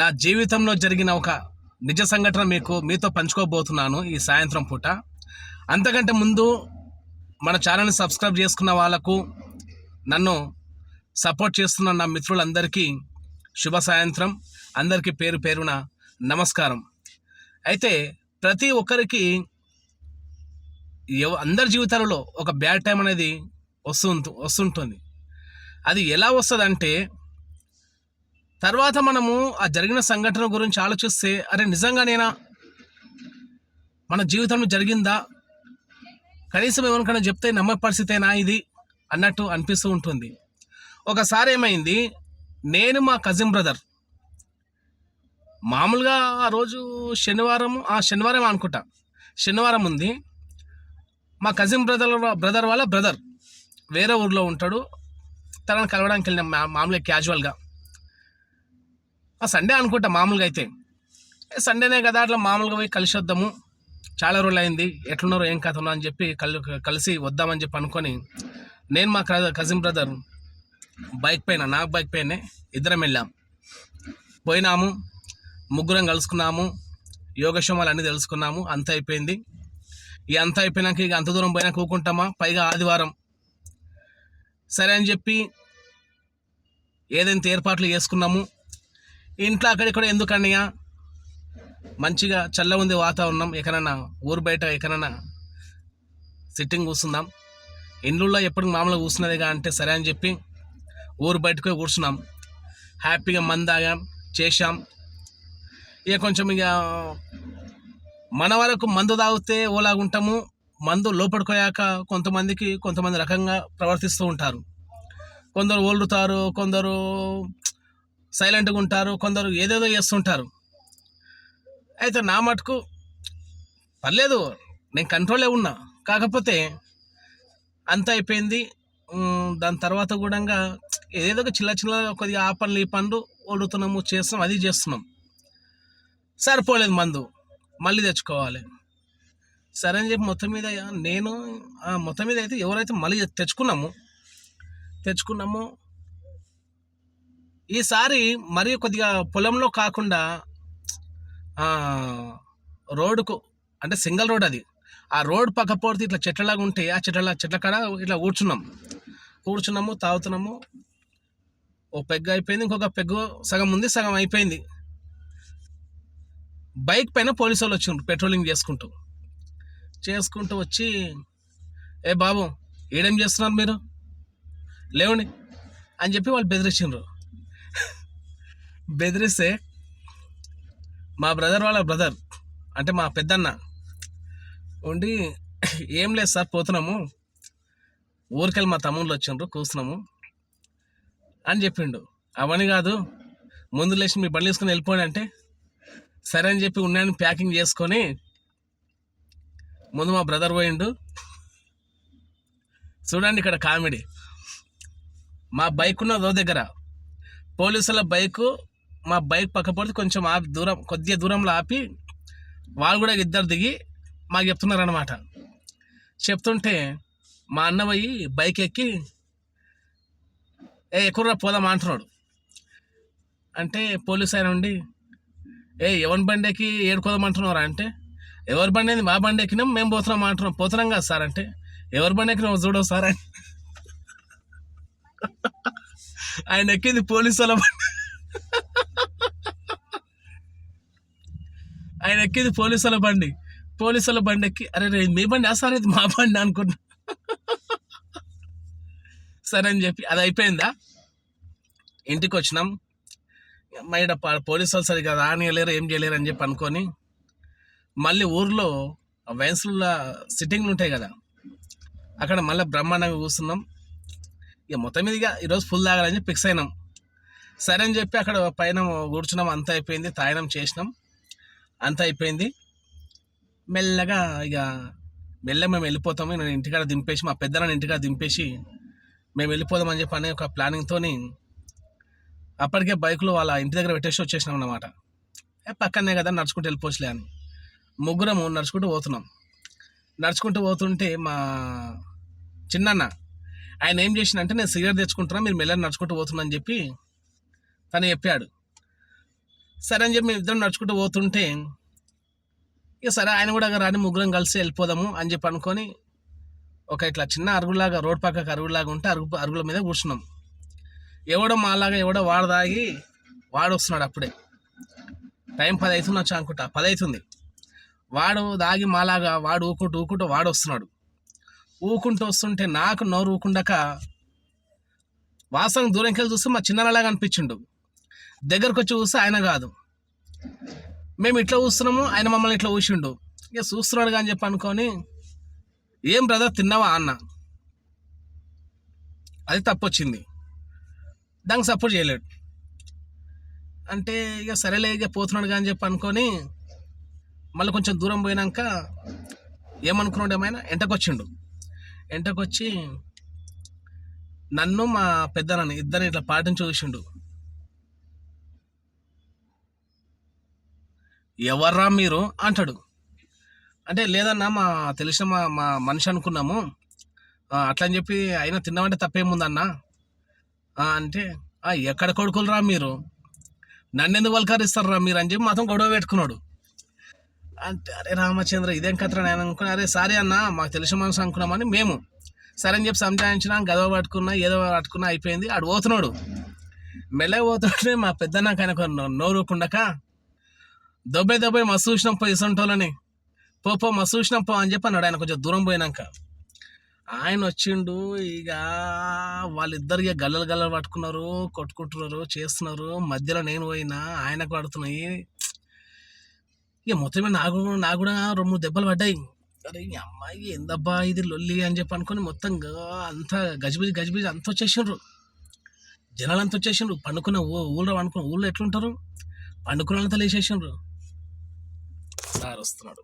నా జీవితంలో జరిగిన ఒక నిజ సంఘటన మీకు మీతో పంచుకోబోతున్నాను ఈ సాయంత్రం పూట. అంతకంటే ముందు మన ఛానల్ని సబ్స్క్రైబ్ చేసుకున్న వాళ్ళకు నన్ను సపోర్ట్ చేస్తున్న నా మిత్రులందరికీ శుభ సాయంత్రం. అందరికీ పేరు పేరున నమస్కారం. అయితే ప్రతి ఒక్కరికి అందరి జీవితాలలో ఒక బ్యాడ్ టైం అనేది వస్తు వస్తుంటుంది. అది ఎలా వస్తుందంటే తర్వాత మనము ఆ జరిగిన సంఘటన గురించి ఆలోచిస్తే అరే నిజంగా నేనా? మన జీవితంలో జరిగిందా? కనీసం ఎవరికైనా చెప్తే నమ్మే పరిస్థితేనా ఇది? అన్నట్టు అనిపిస్తూ ఉంటుంది. ఒకసారి ఏమైంది నేను మా కజిన్ బ్రదర్ మామూలుగా ఆ రోజు శనివారం ఆ శనివారం అనుకుంటా శనివారం ఉంది. మా కజిన్ బ్రదర్ బ్రదర్ వాళ్ళ బ్రదర్ వేరే ఊర్లో ఉంటాడు. తనని కలవడానికి వెళ్ళినాం మామూలుగా క్యాజువల్గా ఆ సండే అనుకుంటా మామూలుగా అయితే. సండేనే కదా అట్లా మామూలుగా పోయి కలిసి వద్దాము. చాలా రోజులు అయింది ఎట్లున్నారో ఏం కథ అని చెప్పి కల్ కలిసి వద్దామని చెప్పి అనుకొని నేను మా కజిన్ బ్రదర్ బైక్ పైన నా బైక్ పైనే ఇద్దరం వెళ్ళాం. పోయినాము ముగ్గురం కలుసుకున్నాము యోగక్షేమాలు అన్నీ తెలుసుకున్నాము అంత అయిపోయింది. ఈ అంత అయిపోయినాక ఇక అంత దూరం పోయినా కూకుంటామా పైగా ఆదివారం. సరే అని చెప్పి ఏదైతే ఏర్పాట్లు చేసుకున్నాము. ఇంట్లో అక్కడిక్కడ ఎందుకన్నయ్యా? మంచిగా చల్ల ఉంది వాతావరణం. ఎక్కడన్నా ఊరు బయట ఎక్కడన్నా సిట్టింగ్ కూర్చుందాం. ఇండ్లలో ఎప్పుడు మామూలుగా కూర్చున్నదిగా అంటే సరే అని చెప్పి ఊరు బయటకు కూర్చున్నాం. హ్యాపీగా మందాగాం చేశాం. ఇక కొంచెం ఇక మన వరకు మందు తాగితే ఓలాగుంటాము. మందు లోపడిపోయాక కొంతమందికి కొంతమంది రకంగా ప్రవర్తిస్తూ ఉంటారు. కొందరు ఓలుతారు కొందరు సైలెంట్గా ఉంటారు కొందరు ఏదేదో చేస్తుంటారు. అయితే నా మటుకు పర్లేదు నేను కంట్రోలే ఉన్నా. కాకపోతే అంత అయిపోయింది. దాని తర్వాత కూడా ఏదేదో ఒక చిన్న కొద్దిగా ఆ పనులు ఈ పనులు వండుతున్నాము చేస్తున్నాం అది చేస్తున్నాం. సరిపోలేదు మందు మళ్ళీ తెచ్చుకోవాలి. సరే అని చెప్పి మొత్తం మీద నేను ఆ మొత్తం మీద అయితే ఎవరైతే మళ్ళీ తెచ్చుకున్నాము తెచ్చుకున్నాము ఈసారి మరీ కొద్దిగా పొలంలో కాకుండా రోడ్డుకు అంటే సింగిల్ రోడ్ అది. ఆ రోడ్ పక్క పోతే ఇట్లా చెట్లలాగా ఉంటే ఆ చెట్ల చెట్ల కాడ ఇట్లా కూర్చున్నాం. కూర్చున్నాము తాగుతున్నాము. ఓ పెగ్ అయిపోయింది ఇంకొక పెగ్గు సగం ఉంది సగం అయిపోయింది. బైక్ పైన పోలీసు వాళ్ళు వచ్చిండ్రు పెట్రోలింగ్ చేసుకుంటూ. చేసుకుంటూ వచ్చి ఏ బాబు ఏడేం చేస్తున్నారు మీరు? లేవండి అని చెప్పి వాళ్ళు బెదిరించిండ్రు. బెదిరిస్తే మా బ్రదర్ వాళ్ళ బ్రదర్ అంటే మా పెద్దన్న ఉండి ఏం లేదు సార్ పోతున్నాము. ఊరికెళ్ళి మా తమ్ముళ్ళు వచ్చిండ్రు కూర్చున్నాము అని చెప్పిండు. అవన్నీ కాదు ముందు లేచి మీ బండి తీసుకుని వెళ్ళిపోండి అంటే సరే అని చెప్పి ఉన్నాయని ప్యాకింగ్ చేసుకొని ముందు మా బ్రదర్ పోయిండు. చూడండి ఇక్కడ కామెడీ. మా బైక్ ఉన్నదో దగ్గర. పోలీసుల బైకు మా బైక్ పక్క పడితే కొంచెం ఆపి దూరం కొద్దిగా దూరంలో ఆపి వాళ్ళు కూడా ఇద్దరు దిగి మాకు చెప్తున్నారు అనమాట చెప్తుంటే మా అన్న పోయి బైక్ ఎక్కి ఏ ఎక్కువ పోదాం అంటున్నాడు. అంటే పోలీస్ ఆయన ఉండి ఏ ఎవరి బండి ఎక్కి ఏడుకోదామంటున్నారా అంటే ఎవరి బండి అయింది మా బండి ఎక్కినాం మేము పోతున్నాం అంటున్నాం. పోతున్నాం కదా సార్ అంటే ఎవరి బండి ఎక్కినాం చూడవు సార్ అని. ఆయన ఎక్కింది పోలీసు వాళ్ళ బండి. ఆయన ఎక్కింది పోలీసుల బండి. పోలీసుల బండి ఎక్కి అరే రే మీ బండి ఆ సార్ ఇది మా బండి అనుకున్నా. సరే అని చెప్పి అది అయిపోయిందా? ఇంటికి వచ్చినాం మా ఈడ పోలీసు వాళ్ళు సరిగా రానియలేరు ఏం చేయలేరు అని చెప్పి అనుకొని మళ్ళీ ఊర్లో వయసుల సిట్టింగ్లు ఉంటాయి కదా అక్కడ మళ్ళీ బ్రహ్మాండంగా కూర్చున్నాం. ఇక మొత్తం మీదుగా ఈరోజు ఫుల్ తాగాలని చెప్పి ఫిక్స్ అయినాం. సరే అని చెప్పి అక్కడ పైన కూర్చున్నాం అంత అయిపోయింది తాయనం చేసినాం. అంత అయిపోయింది. మెల్లగా ఇక మెల్ల మేము వెళ్ళిపోతాము. నేను ఇంటికాడ దింపేసి మా పెద్దలను ఇంటికాడ దింపేసి మేము వెళ్ళిపోదామని చెప్పి అనే ఒక ప్లానింగ్తో అప్పటికే బైకులు వాళ్ళ ఇంటి దగ్గర పెట్టేసి వచ్చేసినాం అన్నమాట. ఏ పక్కనే కదా నడుచుకుంటూ వెళ్ళిపోవచ్చులే అని. ముగ్గురము నడుచుకుంటూ పోతున్నాం. నడుచుకుంటూ పోతుంటే మా చిన్నన్న ఆయన ఏం చేసిందంటే నేను సిగరెట్ తెచ్చుకుంటున్నా మీరు మెల్లని నడుచుకుంటూ పోతున్నా అని చెప్పి తను చెప్పాడు. సరే అని చెప్పి మేము ఇద్దరం నడుచుకుంటూ పోతుంటే ఇక సరే ఆయన కూడా రాని ముగ్గురం కలిసి వెళ్ళిపోదాము అని చెప్పి అనుకొని ఒక ఇట్లా చిన్న అరుగులాగా రోడ్ పక్కకు అరుగులాగా ఉంటే అరుగు అరుగుల మీద కూర్చున్నాం. ఎవడో మాలాగా ఎవడో వాడు తాగి వాడు వస్తున్నాడు అప్పుడే. టైం పది అవుతుంది వచ్చా అనుకుంటా? పది అవుతుంది వాడు దాగి మాలాగా వాడు ఊకుంటూ ఊకుంటూ వాడు వస్తున్నాడు. ఊకుంటూ వస్తుంటే నాకు నోరు ఊకుండక వాస్తవం దూరంకి వెళ్ళి చూస్తే మా చిన్నలాగా అనిపించిండు. దగ్గరకు వచ్చి చూస్తే ఆయన కాదు. మేము ఇట్లా చూస్తున్నాము ఆయన మమ్మల్ని ఇట్లా చూసిండు. ఇక చూస్తున్నాడు కానీ చెప్పి అనుకొని ఏం బ్రదర్ తిన్నావా? అన్న. అది తప్పొచ్చింది. దానికి సపోర్ట్ చేయలేడు. అంటే ఇక సరేలే ఇక పోతున్నాడు కానీ చెప్పి అనుకొని మళ్ళీ కొంచెం దూరం పోయినాక ఏమనుకున్నాడు ఏమైనా ఎంటకొచ్చిండు ఎంటకొచ్చి నన్ను మా పెద్దనని ఇద్దరిని ఇట్లా పాటించి చూసిండు. ఎవర్రా మీరు? అంటాడు. అంటే లేదన్నా మా తెలిసిన మా మా మనిషి అనుకున్నాము. అట్లా అని చెప్పి అయినా తిన్నామంటే తప్పేముందన్నా? అంటే ఎక్కడ కొడుకులరా మీరు? నన్ను ఎందుకు వల్కరిస్తారా మీరు అని చెప్పి మాత్రం గొడవ పెట్టుకున్నాడు. అంటే అరే రామచంద్ర ఇదేం కథరా నేను అనుకున్నా అరే సారీ అన్న మాకు తెలిసిన మనసు అనుకున్నామని మేము. సరే అని చెప్పి సంజాయించినా గదవ పట్టుకున్నా ఏదో పట్టుకున్నా అయిపోయింది. ఆడు పోతున్నాడు. మెల్లగా పోతుంటే మా పెద్దన్నకైనా నాకు నోరుకుండక దొబ్బే దొబ్బే మస్తు చూసినాం పో ఇసంటోళ్ళని. పో పో మస్తు చూసినాం పో అని చెప్పి అన్నాడు ఆయన కొంచెం దూరం పోయినాక. ఆయన వచ్చిండు ఇక వాళ్ళిద్దరు ఇక గల్లలు గల్లలు పట్టుకున్నారు కొట్టుకుంటున్నారు చేస్తున్నారు. మధ్యలో నేను పోయినా ఆయనకు పడుతున్నాయి. ఇక మొత్తం నాకు నాకు కూడా రెండు మూడు దెబ్బలు పడ్డాయి. అరే ఈ అమ్మాయి ఎందబ్బా ఇది లొల్లి అని చెప్పి అనుకొని మొత్తం అంతా గజిబిజి గజిబిజి అంతా వచ్చేసిండ్రు. జనాలు అంత వచ్చేసిండ్రు. పండుకున్న ఊ ఊళ్ళో పండుకున్న ఊళ్ళో ఎట్లుంటారు? పండుకున్న అంతా లేచేసిండ్రు సార్ వస్తున్నాడు